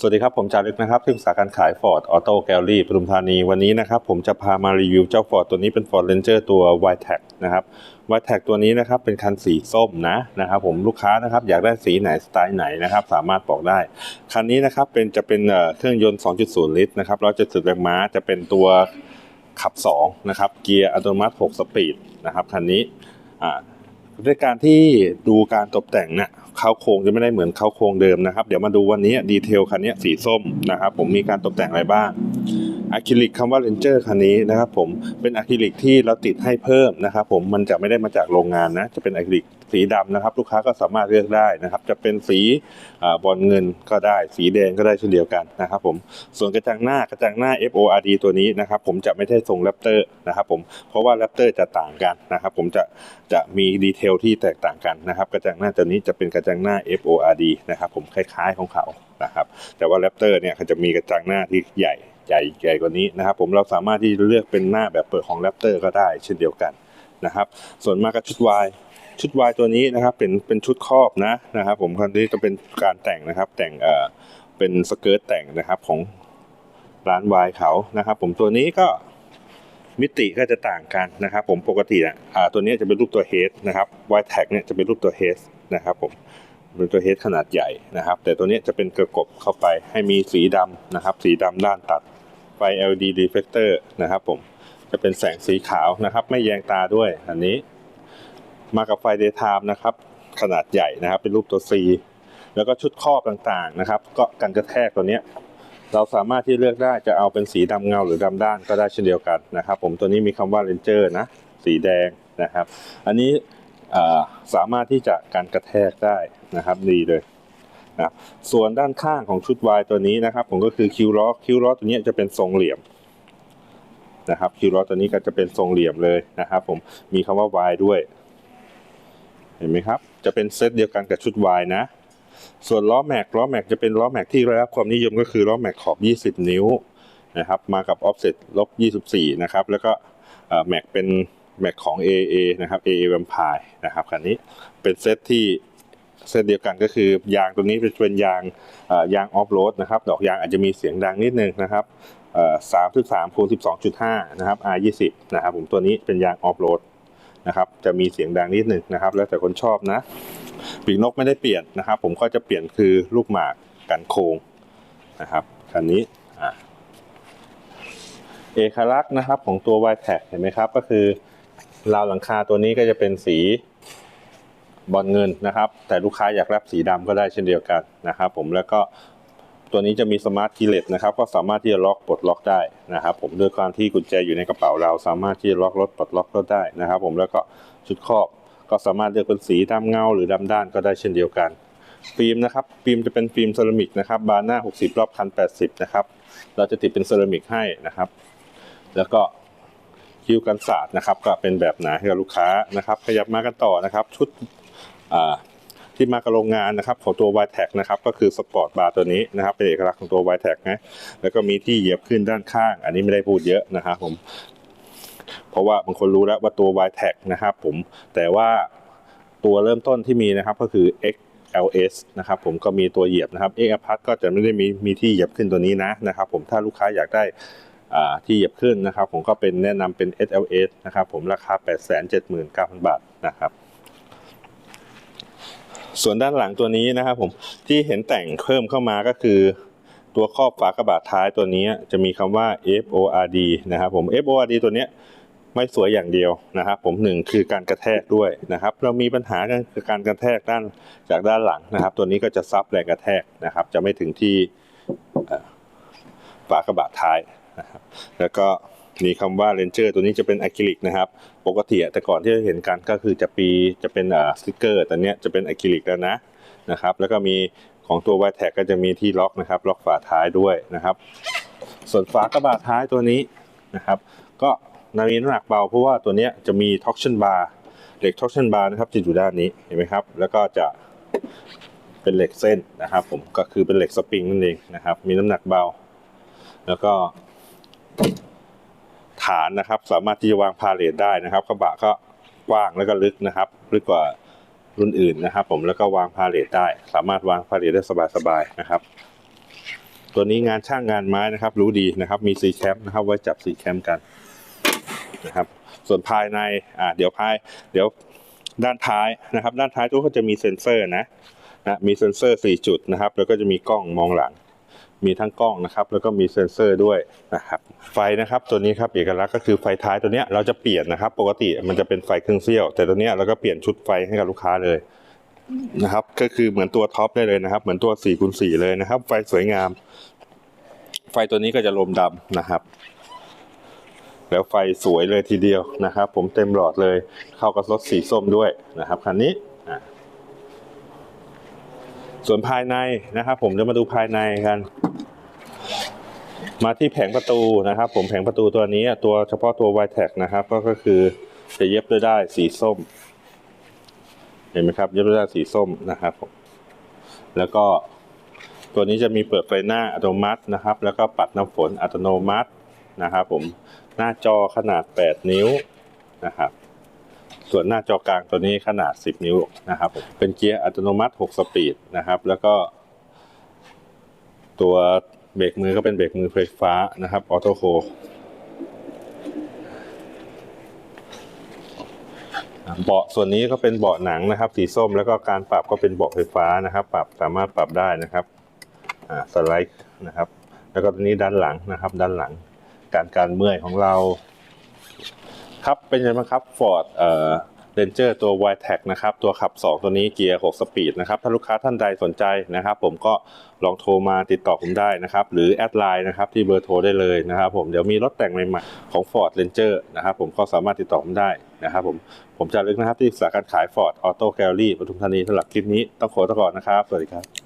สวัสดีครับ ผมจารึกนะครับที่ปรึกษาการขาย Ford Auto Gallery ปทุมธานี วันนี้นะครับ ผมจะพามารีวิวเจ้า Ford ตัวนี้เป็น Ford Ranger ตัว y t e c นะครับ y t e c ตัวนี้นะครับ เป็นคันสีส้มนะนะครับผมลูกค้านะครับ อยากได้สีไหน สไตล์ไหนนะครับ สามารถบอกได้ คันนี้นะครับเป็นจะเป็นเครื่องยนต์ 2.0 ลิตรนะครับ170แรงม้าจะเป็นตัวขับ 2 นะครับ เกียร์อัตโนมัติ 6 สปีดนะครับคันนี้อ่า ด้วยการที่ดูการตกแต่งเนี่ยเขาโครงจะไม่ได้เหมือนเขาโครงเดิมนะครับ เดี๋ยวมาดูวันนี้ดีเทลคันนี้สีส้มนะครับ ผมมีการตกแต่งอะไรบ้าง อะคริลิกคำว่า Ranger คันนี้นะครับผมเป็นอะคริลิกที่เราติดให้เพิ่มนะครับผมมันจะไม่ได้มาจากโรงงานนะจะเป็นอะคริลิกสีดำนะครับ ลูกค้าก็สามารถเลือกได้นะครับ จะเป็นสีอบอลเงินก็ได้ สีแดงก็ได้เช่นเดียวกันนะครับผมส่วนกระจังหน้ากระจังหน้า FORD ตัวนี้นะครับผมจะไม่ได้ทรงแรปเตอร์นะครับผมเพราะว่าแรปเตอร์จะต่างกันนะครับผมจะจะมีดีเทลที่แตกต่างกันนะครับ กระจังหน้าตัวนี้จะเป็นกระจังหน้า FORD นะครับผมคล้ายๆของเขานะครับแต่ว่าแรปเตอร์เนี่ยเขาจะมีกระจังหน้าที่ใหญ่ ใหญ่ใหญ่กว่านี้นะครับ ผมเราสามารถที่จะเลือกเป็นหน้าแบบเปิดของแรปเตอร์ก็ได้เช่นเดียวกันนะครับ ส่วนมากกับชุดวายชุดวายตัวนี้นะครับเป็นเป็นชุดครอบนะนะครับ ผมคันนี้จะเป็นการแต่งนะครับ แต่งเอ่อเป็นสเกิร์ตแต่งนะครับของร้านวายเขานะครับ ผมตัวนี้ก็มิติก็จะต่างกันนะครับ ผมปกติอะอ่าตัวนี้จะเป็นรูปตัวเฮดนะครับวายแท็กเนี่ยจะเป็นรูปตัวเฮดนะครับ ผมเป็นตัวเฮดขนาดใหญ่นะครับ แต่ตัวนี้จะเป็นกระกบเข้าไปให้มีสีดำนะครับ สีดำด้านตัด ไฟ LED reflector นะครับผมจะเป็นแสงสีขาวนะครับ ไม่แยงตาด้วยอันนี้ มากับไฟ daytime นะครับ ขนาดใหญ่นะครับ เป็นรูปตัว C แล้วก็ชุดครอบต่างๆนะครับ ก็กันกระแทกตัวเนี้ยเราสามารถที่เลือกได้จะเอาเป็นสีดำเงาหรือดำด้านก็ได้เช่นเดียวกันนะครับ ผมตัวนี้มีคำว่า Ranger นะ สีแดงนะครับ อันนี้สามารถที่จะการกระแทกได้นะครับ ดีเลย นะส่วนด้านข้างของชุดวายตัวนี้นะครับ ผมก็คือคิวล้อคิวล้อตัวนี้จะเป็นทรงเหลี่ยมนะครับคิวล้อตัวนี้ก็จะเป็นทรงเหลี่ยมเลยนะครับ ผมมีคำว่าวายด้วย เห็นไหมครับ จะเป็นเซตเดียวกันกับชุดวายนะ ส่วนล้อแม็กล้อแม็กจะเป็นล้อแม็กที่ได้รับความนิยมก็คือล้อแม็กขอบ 20 นิ้วนะครับมากับออฟเซ็ตลบ 24 นะครับ แล้วก็แม็กเป็นแม็กของ AA นะครับ AA Vampire นะครับคันนี้เป็นเซตที่ เซตเดียวกันก็คือยางตัวนี้เป็นเป็นยางยางออฟโรดนะครับ ดอกยางอาจจะมีเสียงดังนิดนึงนะครับเอ่อ33คูณ12.5นะครับ R20 นะครับผมตัวนี้เป็นยางออฟโรดนะครับ จะมีเสียงดังนิดนึงนะครับ แล้วแต่คนชอบนะปีกนกไม่ได้เปลี่ยนนะครับ ผมก็จะเปลี่ยนคือลูกหมากกันโคงนะครับคันนี้เอกลักษณ์นะครับของตัว y t e c เห็นไหมครับ ก็คือราวหลังคาตัวนี้ก็จะเป็นสี บอลเงินนะครับ แต่ลูกค้าอยากรับสีดำก็ได้เช่นเดียวกันนะครับผมแล้วก็ตัวนี้จะมีสมาร์ทคีเลสนะครับก็สามารถที่จะล็อกปลดล็อกได้นะครับ ผมด้วยความที่กุญแจอยู่ในกระเป๋าเรา สามารถที่จะล็อกรถปลดล็อกก็ได้นะครับ ผมแล้วก็ชุดครอบก็สามารถเลือกเป็นสีดำเงาหรือดำด้านก็ได้เช่นเดียวกัน ฟิล์มนะครับฟิล์มจะเป็นฟิล์มเซรามิกนะครับบานหน้า 60 รอบคัน 80 นะครับ เราจะติดเป็นเซรามิกให้นะครับ แล้วก็คิ้วกันสาดนะครับ ก็เป็นแบบหนาให้กับลูกค้านะครับ ขยับมากันต่อนะครับ ชุด ที่มากับโรงงานนะครับของตัว y t e c นะครับก็คือสปอร์ตบาร์ตัวนี้นะครับเป็นเอกลักษณ์ของตัว y t e c นะแล้วก็มีที่เหยียบขึ้นด้านข้าง อันนี้ไม่ได้พูดเยอะนะครับผม เพราะว่าบางคนรู้แล้วว่าตัว y t e c นะครับผมแต่ว่าตัวเริ่มต้นที่มีนะครับก็คือ XLS นะครับผมก็มีตัวเหยียบนะครับ X Plus ก็จะไม่ได้มีมีที่เหยียบขึ้นตัวนี้นะนะครับ ผมถ้าลูกค้าอยากได้ที่เหยียบขึ้นนะครับ ผมก็เป็นแนะนำเป็น SLS นะครับผมราคา 879,000 บาทนะครับ ส่วนด้านหลังตัวนี้นะครับผมที่เห็นแต่งเพิ่มเข้ามาก็คือ ตัวครอบฝากระบะท้ายตัวนี้จะมีคำว่า FORD นะครับผม FORD ตัวนี้ไม่สวยอย่างเดียวนะครับผมหนึ่งคือการกระแทกด้วยนะครับ เรามีปัญหากันคือการกระแทกด้านจากด้านหลังนะครับ ตัวนี้ก็จะซับแรงกระแทกนะครับ จะไม่ถึงที่ฝากระบะท้ายนะครับแล้วก็มีคำว่า Ranger ตัวนี้จะเป็นอะคริลิกนะครับ ปกติแต่ก่อนที่เราเห็นกันก็คือจะปีจะเป็นสติกเกอร์แต่เนี้ยจะเป็นอะคริลิกแล้วนะนะครับ แล้วก็มีของตัว y t e c ก็จะมีที่ล็อกนะครับ ล็อกฝาท้ายด้วยนะครับ ส่วนฝากระบะท้ายตัวนี้นะครับ ก็นามีน้ำหนักเบาเพราะว่าตัวนี้จะมี torsion bar เหล็ก torsion bar นะครับจะอยู่ด้านนี้เห็นไหมครับ แล้วก็จะเป็นเหล็กเส้นนะครับ ผมก็คือเป็นเหล็กสปริงนั่นเองนะครับ มีน้ำหนักเบา แล้วก็ ฐานนะครับ สามารถที่จะวางพาเลทได้นะครับกระบะก็กว้างแล้วก็ลึกนะครับลึกกว่ารุ่นอื่นนะครับ ผมแล้วก็วางพาเลทได้ สามารถวางพาเลทได้สบายๆนะครับ ตัวนี้งานช่างงานไม้นะครับ รู้ดีนะครับ มีซีแคมนะครับ ไว้จับซีแคมกันนะครับ ส่วนภายในอ่าเดี๋ยวภาย เดี๋ยวด้านท้ายนะครับ ด้านท้ายตัวก็จะมีเซ็นเซอร์นะนะมีเซ็นเซอร์ 4 จุดนะครับ แล้วก็จะมีกล้องมองหลัง มีทั้งกล้องนะครับ แล้วก็มีเซ็นเซอร์ด้วยนะครับไฟนะครับตัวนี้ครับเอกลักษณ์ก็คือไฟท้ายตัวเนี้ยเราจะเปลี่ยนนะครับ ปกติมันจะเป็นไฟเครื่องเสี้ยว แต่ตัวเนี้ยเราก็เปลี่ยนชุดไฟให้กับลูกค้าเลยนะครับ ก็คือเหมือนตัวท็อปได้เลยนะครับ เหมือนตัว4คูณ4เลยนะครับ ไฟสวยงาม ไฟตัวนี้ก็จะลมดำนะครับ แล้วไฟสวยเลยทีเดียวนะครับ ผมเต็มหลอดเลย เข้ากับรถสีส้มด้วยนะครับคันนี้ ส่วนภายในนะครับ ผมจะมาดูภายในกัน มาที่แผงประตูนะครับ ผมแผงประตูตัวนี้ตัวเฉพาะตัว y t e c นะครับ ก็ก็คือจะเย็บด้วยได้ายสีส้ม เห็นไหมครับ เย็บด้วยได้ายสีส้มนะครับผมแล้วก็ตัวนี้จะมีเปิดไฟหน้าอัตโนมัตินะครับ แล้วก็ปัดน้ำฝนอัตโนมัตินะครับ ผมหน้าจอขนาด 8 นิ้วนะครับ ส่วนหน้าจอกลางตัวนี้ขนาด 10 นิ้วนะครับผมเป็นเกียร์อัตโนมัติ 6 สปีดนะครับ แล้วก็ ตัวเบรกมือก็เป็นเบรกมือไฟฟ้านะครับออโต้โคเบาะส่วนนี้ก็เป็นเบาะหนังนะครับ สีส้มแล้วก็การปรับก็เป็นเบาะไฟฟ้านะครับ ปรับสามารถปรับได้นะครับสไลด์นะครับ แล้วก็ตัวนี้ด้านหลังนะครับ ด้านหลัง การการเมื่อยของเรา ครับเป็นยังไงบ้างครับ Ford เอ่อ Ranger ตัว y t e c นะครับ ตัวขับ 2 ตัวนี้เกียร์ 6 สปีดนะครับ ถ้าลูกค้าท่านใดสนใจนะครับ ผมก็ลองโทรมาติดต่อผมได้นะครับ หรือแอดไลน์นะครับที่เบอร์โทรได้เลยนะครับผม เดี๋ยวมีรถแต่งใหม่ๆของ Ford Ranger นะครับผมก็สามารถติดต่อผมได้นะครับผม ผมจะลึกนะครับที่สาขาขาย Ford Auto Gallery ปทุมธานีสำหรับคลิปนี้ต้องขอตัวก่อนนะครับ สวัสดีครับ